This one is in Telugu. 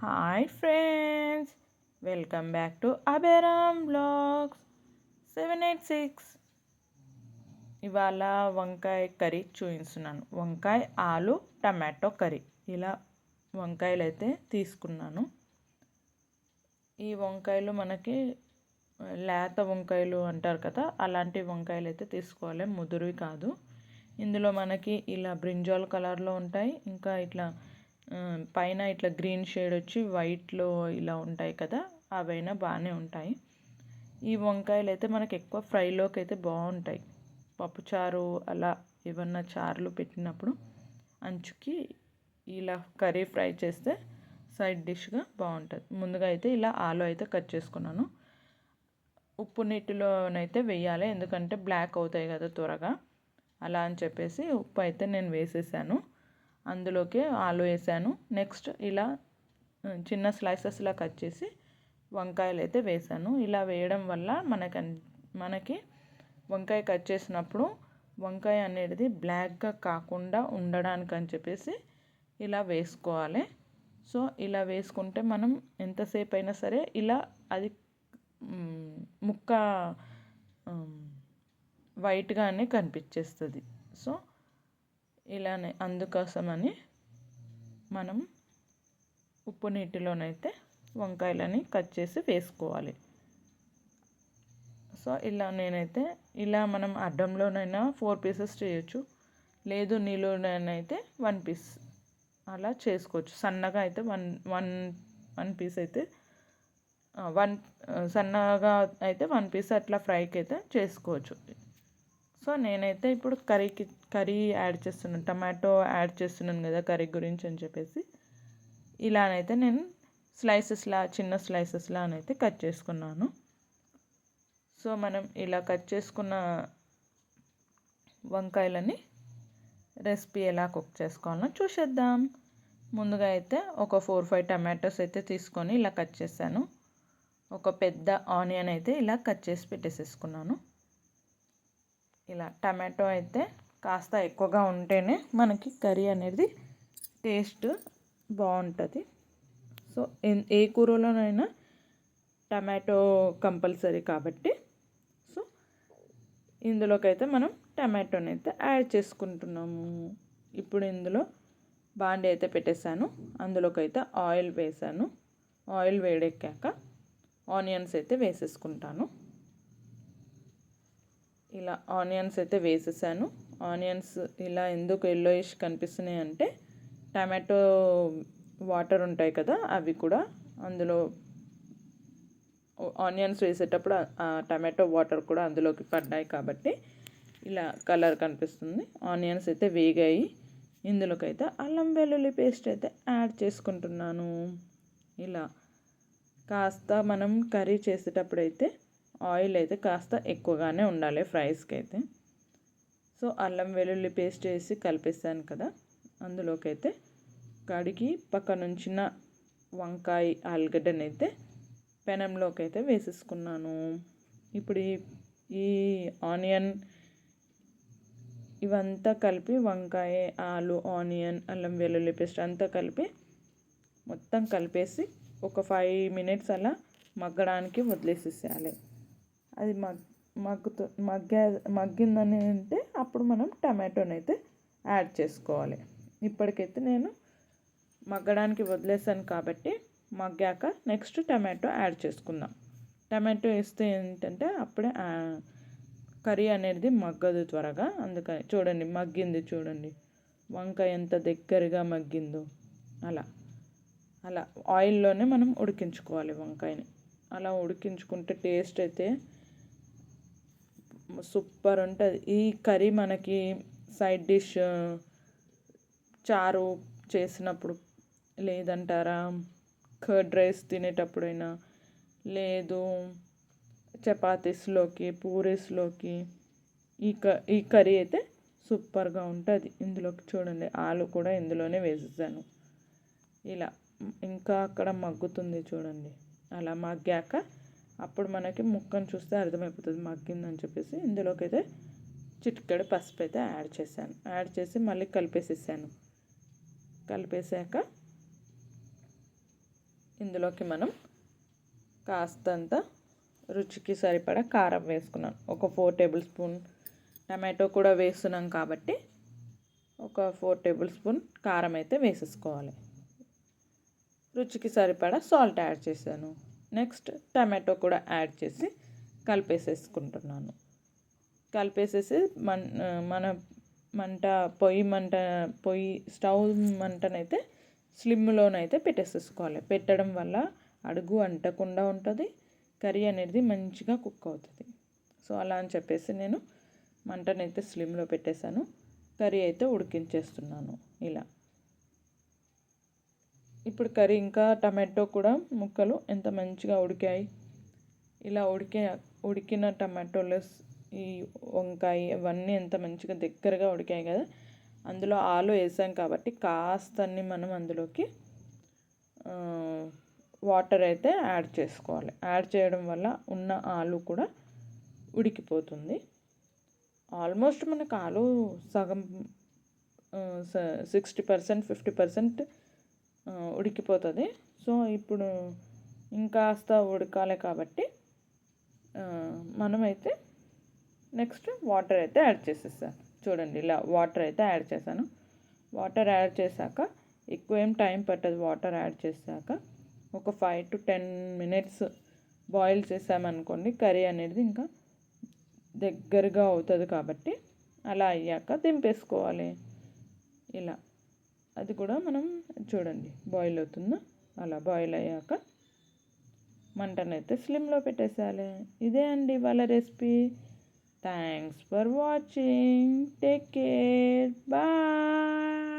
Hi friends welcome back to Abhiram blogs seven eight six ఇవాళ వంకాయ కర్రీ చూపిస్తున్నాను. వంకాయ ఆలు టమాటో కర్రీ. ఇలా వంకాయలు అయితే తీసుకున్నాను. ఈ వంకాయలు మనకి లేత వంకాయలు అంటారు కదా అలాంటి వంకాయలు అయితే తీసుకోవాలి. ముదురువి కాదు. ఇందులో మనకి ఇలా బ్రింజాల్ కలర్లో ఉంటాయి. ఇంకా ఇట్లా పైన ఇట్లా గ్రీన్ షేడ్ వచ్చి వైట్లో ఇలా ఉంటాయి కదా అవైనా బాగానే ఉంటాయి. ఈ వంకాయలు అయితే మనకు ఎక్కువ ఫ్రైలోకి అయితే బాగుంటాయి. పప్పుచారు అలా ఏమన్నా చారులు పెట్టినప్పుడు అంచుకి ఇలా కర్రీ ఫ్రై చేస్తే సైడ్ డిష్గా బాగుంటుంది. ముందుగా అయితే ఇలా ఆలు అయితే కట్ చేసుకున్నాను. ఉప్పు నీటిలోనైతే వేయాలి ఎందుకంటే బ్లాక్ అవుతాయి కదా త్వరగా. అలా అని చెప్పేసి ఉప్పు అయితే నేను వేసేసాను. అందులోకి ఆలు వేసాను. నెక్స్ట్ ఇలా చిన్న స్లైసెస్లా కట్ చేసి వంకాయలు అయితే వేసాను. ఇలా వేయడం వల్ల మనకి మనకి వంకాయ కట్ చేసినప్పుడు వంకాయ అనేది బ్లాక్గా కాకుండా ఉండడానికి అని చెప్పేసి ఇలా వేసుకోవాలి. సో ఇలా వేసుకుంటే మనం ఎంతసేపు అయినా సరే ఇలా అది ముక్క వైట్గానే కనిపించేస్తుంది. సో ఇలానే అందుకోసమని మనం ఉప్పు నీటిలోనైతే వంకాయలని కట్ చేసి వేసుకోవాలి. సో ఇలా నేనైతే ఇలా మనం అడ్డంలోనైనా ఫోర్ పీసెస్ చేయొచ్చు. లేదు నీళ్ళునైతే వన్ పీస్ అలా చేసుకోవచ్చు. సన్నగా అయితే వన్ వన్ వన్ పీస్ అయితే వన్ సన్నగా అయితే వన్ పీస్ అట్లా ఫ్రైకి అయితే చేసుకోవచ్చు. సో నేనైతే ఇప్పుడు కర్రీకి కర్రీ యాడ్ చేస్తున్నాను. టమాటో యాడ్ చేస్తున్నాను కదా కర్రీ గురించి అని చెప్పేసి. ఇలానైతే నేను స్లైసెస్లా చిన్న స్లైసెస్లా అయితే కట్ చేసుకున్నాను. సో మనం ఇలా కట్ చేసుకున్న వంకాయలని రెసిపీ ఎలా కుక్ చేసుకోవాలో చూసేద్దాం. ముందుగా అయితే ఒక ఫోర్ ఫైవ్ టమాటోస్ అయితే తీసుకొని ఇలా కట్ చేశాను. ఒక పెద్ద ఆనియన్ అయితే ఇలా కట్ చేసి పెట్టేసేసుకున్నాను. ఇలా టమాటో అయితే కాస్త ఎక్కువగా ఉంటేనే మనకి కర్రీ అనేది టేస్ట్ బాగుంటుంది. సో ఏ కూరలోనైనా టమాటో కంపల్సరీ కాబట్టి. సో ఇందులోకైతే మనం టమాటోని అయితే యాడ్ చేసుకుంటున్నాము. ఇప్పుడు ఇందులో బాండి అయితే పెట్టేశాను. అందులోకైతే ఆయిల్ వేసాను ఆయిల్ వేడెక్కాక ఆనియన్స్ అయితే వేసేసుకుంటాను. ఇలా ఆనియన్స్ అయితే వేసేసాను. ఆనియన్స్ ఇలా ఎందుకు ఎల్లోయిష్ కనిపిస్తున్నాయి అంటే టమాటో వాటర్ ఉంటాయి కదా అవి కూడా అందులో ఆనియన్స్ వేసేటప్పుడు టమాటో వాటర్ కూడా అందులోకి పడ్డాయి కాబట్టి ఇలా కలర్ కనిపిస్తుంది. ఆనియన్స్ అయితే వేగాయి. ఇందులోకైతే అల్లం వెల్లుల్లి పేస్ట్ అయితే యాడ్ చేసుకుంటున్నాను. ఇలా కాస్త మనం కర్రీ చేసేటప్పుడు అయితే ఆయిల్ అయితే కాస్త ఎక్కువగానే ఉండాలి ఫ్రైస్కి అయితే సో అల్లం వెల్లుల్లి పేస్ట్ వేసి కలిపేసాను కదా. అందులోకి అయితే కడిగి పక్కనుంచిన వంకాయ ఆలుగడ్డని అయితే పెనంలోకి అయితే వేసేసుకున్నాను. ఇప్పుడు ఈ ఆనియన్ ఇవంతా కలిపి వంకాయ ఆలు ఆనియన్ అల్లం వెల్లుల్లి పేస్ట్ అంతా కలిపి మొత్తం కలిపేసి ఒక ఫైవ్ మినిట్స్ అలా మగ్గడానికి వదిలేసేసేయాలి. అది మగ్ మగ్గుతూ మగ్గా మగ్గిందని అంటే అప్పుడు మనం టమాటోని అయితే యాడ్ చేసుకోవాలి. ఇప్పటికైతే నేను మగ్గడానికి వదిలేసాను కాబట్టి మగ్గాక నెక్స్ట్ టమాటో యాడ్ చేసుకుందాం. టమాటో వేస్తే ఏంటంటే అప్పుడే కర్రీ అనేది మగ్గదు త్వరగా. అందుకని చూడండి మగ్గింది చూడండి. వంకాయ ఎంత దగ్గరగా మగ్గిందో. అలా. అలా. ఆయిల్లోనే మనం ఉడికించుకోవాలి వంకాయని. అలా ఉడికించుకుంటే టేస్ట్ అయితే సూపర్ ఉంటుంది ఈ కర్రీ మనకి సైడ్ డిష్ చారు చేసినప్పుడు లేదంటారా? కర్డ్ రైస్ తినేటప్పుడైనా లేదు. చపాతీస్లోకి పూరీస్లోకి ఈ క ఈ కర్రీ అయితే సూపర్గా ఉంటుంది. ఇందులోకి చూడండి ఆలు కూడా ఇందులోనే వేసేసాను. ఇలా ఇంకా అక్కడ మగ్గుతుంది చూడండి. అలా మగ్గాక అప్పుడు మనకి ముక్కను చూస్తే అర్థమైపోతుంది మగ్గిందని చెప్పేసి ఇందులోకి అయితే చిటికెడు పసుపు అయితే యాడ్ చేశాను. యాడ్ చేసి మళ్ళీ కలిపేసేసాను. కలిపేసాక ఇందులోకి మనం కాస్తంత రుచికి సరిపడా కారం వేసుకున్నాను. ఒక ఫోర్ టేబుల్ స్పూన్ టమాటో కూడా వేస్తున్నాం కాబట్టి ఒక ఫోర్ టేబుల్ స్పూన్ కారం అయితే వేసేసుకోవాలి. రుచికి సరిపడా సాల్ట్ యాడ్ చేశాను. నెక్స్ట్ టమాటో కూడా యాడ్ చేసి కలిపేసేసుకుంటున్నాను. కలిపేసేసి మన మన మంట పొయ్యి మంట పొయ్యి స్టవ్ మంటనైతే స్లిమ్లోనైతే పెట్టేసేసుకోవాలి. పెట్టడం వల్ల అడుగు అంటకుండా ఉంటుంది కర్రీ అనేది మంచిగా కుక్ అవుతుంది. సో అలా అని చెప్పేసి నేను మంటనైతే స్లిమ్లో పెట్టేశాను. కర్రీ అయితే ఉడికించేస్తున్నాను. ఇలా. ఇప్పుడు కర్రీ ఇంకా టమాటో కూడా ముక్కలు ఎంత మంచిగా ఉడికాయి. ఇలా ఉడికే ఉడికిన టమాటోలు ఈ వంకాయ ఇవన్నీ ఎంత మంచిగా దగ్గరగా ఉడికాయి కదా. అందులో ఆలు వేసాం కాబట్టి కాస్తన్ని మనం అందులోకి వాటర్ అయితే యాడ్ చేసుకోవాలి. యాడ్ చేయడం వల్ల ఉన్న ఆలు కూడా ఉడికిపోతుంది. ఆల్మోస్ట్ మనకు ఆలు సగం సిక్స్టీ పర్సెంట్ ఫిఫ్టీ పర్సెంట్ ఉడికిపోతుంది. సో ఇప్పుడు ఇంకాస్త ఉడకాలి కాబట్టి మనమైతే నెక్స్ట్ వాటర్ అయితే యాడ్ చేసేసాను చూడండి ఇలా వాటర్ అయితే యాడ్ చేశాను. వాటర్ యాడ్ చేశాక ఎక్కువ ఏం టైం పట్టదు వాటర్ యాడ్ చేశాక. ఒక five to ten minutes boil చేసామనుకోండి కర్రీ అనేది ఇంకా దగ్గరగా అవుతుంది కాబట్టి అలా అయ్యాక దింపేసుకోవాలి. ఇలా. అది కూడా మనం చూడండి. బాయిల్ అవుతుందో అలా బాయిల్ అయ్యాక మంటనైతే స్లిమ్లో పెట్టేసేయాలి. ఇదే అండి వాళ్ళ recipe thanks for watching take care bye